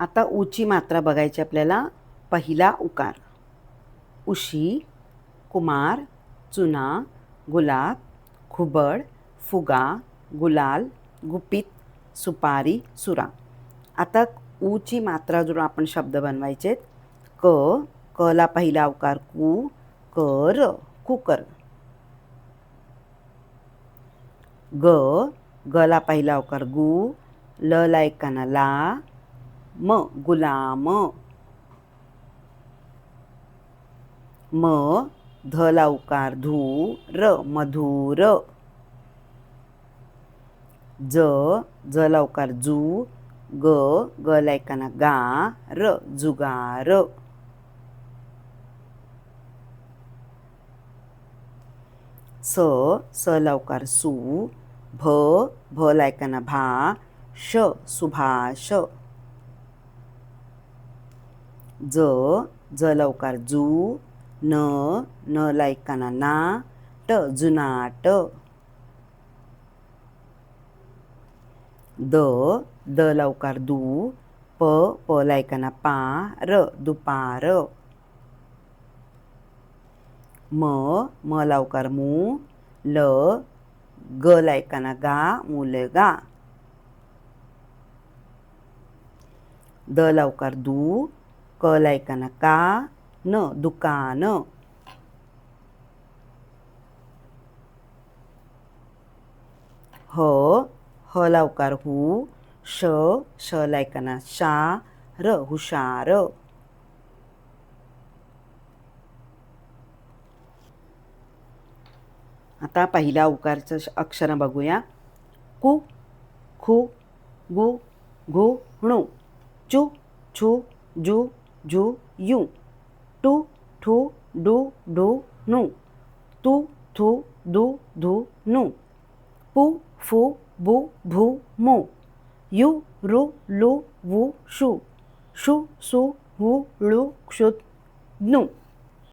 आता ऊची मात्रा बघायची आपल्याला. पहिला उकार. उशी कुमार चुना गुलाब खुबड फुगा गुलाल गुपित सुपारी सुरा. आता ऊची मात्रा जोडून आपण शब्द बनवायचे क कला पहिला उकार कु कर कुकर. ग गला पहिला उकार गु ल ला एकाना ला म गुलाम म उकार धू र मधुर ज उकार जू ग गला एकाना गा र जुगार स स लवकार सू भ भ लायकाना भा श सुभाष ज ज लवकार जू न न लायकाना ना ट जुनाट द द लवकार दू प प लायकाना पा र दुपार. म म लावकार मू ल ग लायकाना गा मुलगा द लावकार दू क लायकाना का न? दुकान? ह ह लावकार हु श श लायकाना शा र हुशार. आता पहिल्या उकारचं अक्षरं अक्षर बघूया. कु खु गु घु णू चु छु जु झु यू टू ठू डू ढू णू तू थू दू धू णू पू फू बू भू मू यू रू लू वू शू शू सू हू ळू क्षुत णू